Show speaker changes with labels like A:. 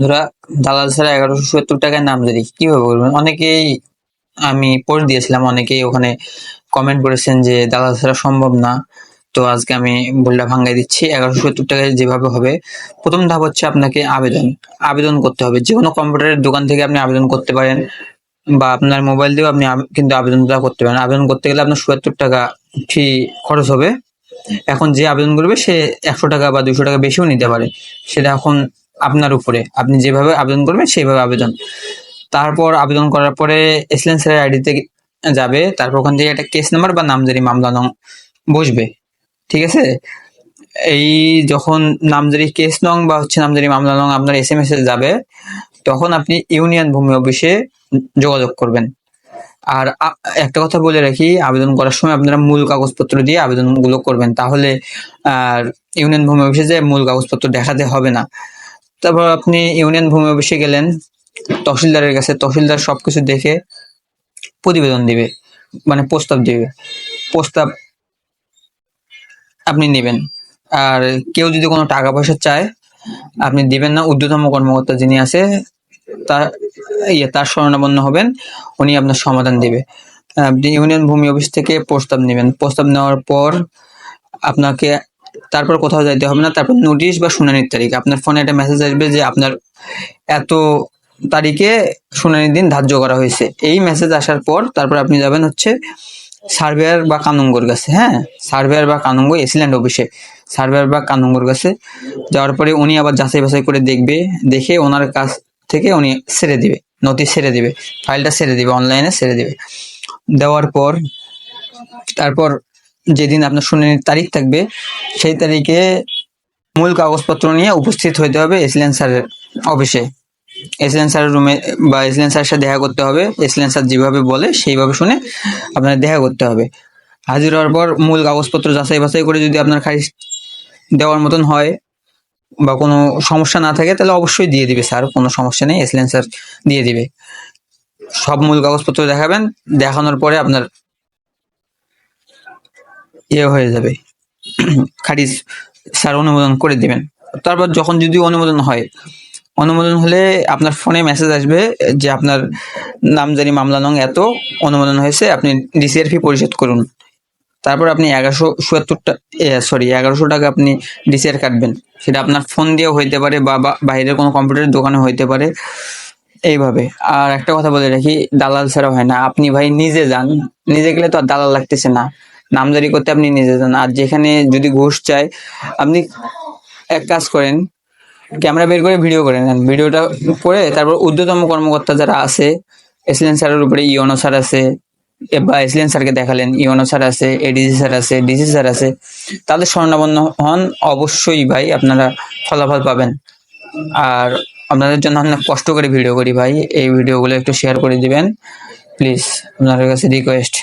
A: ধরা দালাল ছাড়া এগারোশো সত্তর টাকায় নাম নামজারি কীভাবে করবেন অনেকেই আমি পোস্ট দিয়েছিলাম, অনেকেই ওখানে কমেন্ট করেছেন যে দালাল ছাড়া সম্ভব না। তো আজকে আমি ভুলটা ভাঙ্গাই দিচ্ছি। এগারোশো সত্তর টাকায় যেভাবে হবে, প্রথম ধাপ হচ্ছে আপনাকে আবেদন। আবেদন করতে হবে। যে কোনো কম্পিউটারের দোকান থেকে আপনি আবেদন করতে পারেন বা আপনার মোবাইল দিয়েও আপনি কিন্তু আবেদনটা করতে পারেন। আবেদন করতে গেলে আপনার সত্তর টাকা ফি খরচ হবে। এখন যে আবেদন করবে সে একশো টাকা বা দুশো টাকা বেশিও নিতে পারে। সেটা এখন আপনার উপরে। আপনি যেভাবে আবেদন করবেন, সেইভাবে আবেদন। তারপর আবেদন করার পরে এসলেন্সের আইডিতে যাবে। তারপর ওখান থেকে একটা কেস নাম্বার বা নামজারি মামলা নং বসবে। ঠিক আছে? এই যখন নামজারি কেস নং বা হচ্ছে নামজারি মামলা নং আপনার এস এম এস যাবে, তখন আপনি ইউনিয়ন ভূমি অফিসে যোগাযোগ করবেন। আর একটা কথা বলে রাখি, আবেদন করার সময় আপনারা মূল কাগজপত্র দিয়ে আবেদনগুলো করবেন। তাহলে আর ইউনিয়ন ভূমি অফিসে যে মূল কাগজপত্র দেখাতে হবে না। তারপর আপনি ইউনিয়ন ভূমি অফিসে গেলেন, তহসিলদারের কাছে, তহসিলদার সব কিছু দেখে প্রতিবেদন দিবে মানে প্রস্তাব দিবে। প্রস্তাব আপনি নেবেন। আর কেউ যদি কোনো টাকা পয়সা চায়, আপনি দিবেন না। ঊর্ধ্বতম কর্মকর্তা যিনি আছে, তার ইয়ে তার শরণাপন্ন হবেন। উনি আপনার সমাধান দিবে। আপনি ইউনিয়ন ভূমি অফিস থেকে প্রস্তাব নেবেন। প্রস্তাব নেওয়ার পর আপনাকে তারপর কোথাও যাইতে হবে না। তারপর নোটিশ বা শুনানির তারিখ। আপনার ফোনে একটা মেসেজ আসবে যে আপনার এত তারিখে শুনানির দিন ধার্য করা হয়েছে। এই মেসেজ আসার পর তারপর আপনি যাবেন হচ্ছে সার্ভেয়ার বা কানুঙ্গর কাছে হ্যাঁ? সার্ভেয়ার বা কানুঙ্গ এসিল্যান্ড অফিসে সার্ভেয়ার বা কানুঙ্গর কাছে যাওয়ার পরে উনি আবার যাচাই বাছাই করে দেখবে, দেখে ওনার কাছ থেকে উনি ছেড়ে দিবে নথি ছেড়ে দিবে ফাইলটা ছেড়ে দিবে অনলাইনে ছেড়ে দিবে। দেওয়ার পর, তারপর যেদিন আপনার শুনানির তারিখ থাকবে, সেই তারিখে মূল কাগজপত্র নিয়ে উপস্থিত হইতে হবে এসিলেন স্যারের অফিসে। এসিলেন স্যারের রুমে বা এসিলেন স্যারের সাথে দেখা করতে হবে। এসিলেন স্যার যেভাবে বলে সেইভাবে শুনে আপনার দেখা করতে হবে। হাজির হওয়ার পর মূল কাগজপত্র যাচাই বাছাই করে যদি আপনার খারিজ দেওয়ার মতন হয় বা কোনো সমস্যা না থাকে, তাহলে অবশ্যই দিয়ে দিবে স্যার, কোনো সমস্যা নেই, এসিলেন স্যার দিয়ে দিবে। সব মূল কাগজপত্র দেখাবেন, দেখানোর পরে আপনার ইয়ে হয়ে যাবে। খারিজ, স্যার অনুমোদন করে দিবেন। তারপর যখন যদি অনুমোদন হয়, অনুমোদন হলে আপনার ফোনে মেসেজ আসবে যে আপনার নামজারি মামলা নং এত, অনুমোদন হয়েছে, আপনি ডিসিআর ফি পরিশোধ করুন। তারপর আপনি এগারোশো চুয়াত্তরটা সরি এগারোশো টাকা আপনি ডিসিআর কাটবেন। সেটা আপনার ফোন দিয়েও হইতে পারে বা বা বাইরের কোনো কম্পিউটারের দোকানে হইতে পারে। এইভাবে। আর একটা কথা বলে রাখি, দালাল ছাড়া হয় না। আপনি ভাই নিজে যান। নিজে গেলে তো আর দালাল লাগতেছে না। নামজারি করতে আপনি নিজে যান। আর যেখানে যদি ঘুষ চায়, আপনি এক কাজ করেন, ক্যামেরা বের করে ভিডিও করে নেন। ভিডিওটা করে তারপর ঊর্ধ্বতম কর্মকর্তা যারা আছে এসিলেন স্যারের উপরে ইওনো স্যার আছে, বা এসিলেন স্যারকে দেখালেন, ইওনো স্যার আছে এডিসি স্যার আছে, ডিসি স্যার আছে, তাদের স্বর্ণাপন্ন হন অবশ্যই ভাই আপনারা ফলাফল পাবেন। আর আপনাদের জন্য অনেক কষ্ট করে ভিডিও করি ভাই। এই ভিডিওগুলো একটু শেয়ার করে দিবেন। প্লিজ আপনাদের কাছে রিকোয়েস্ট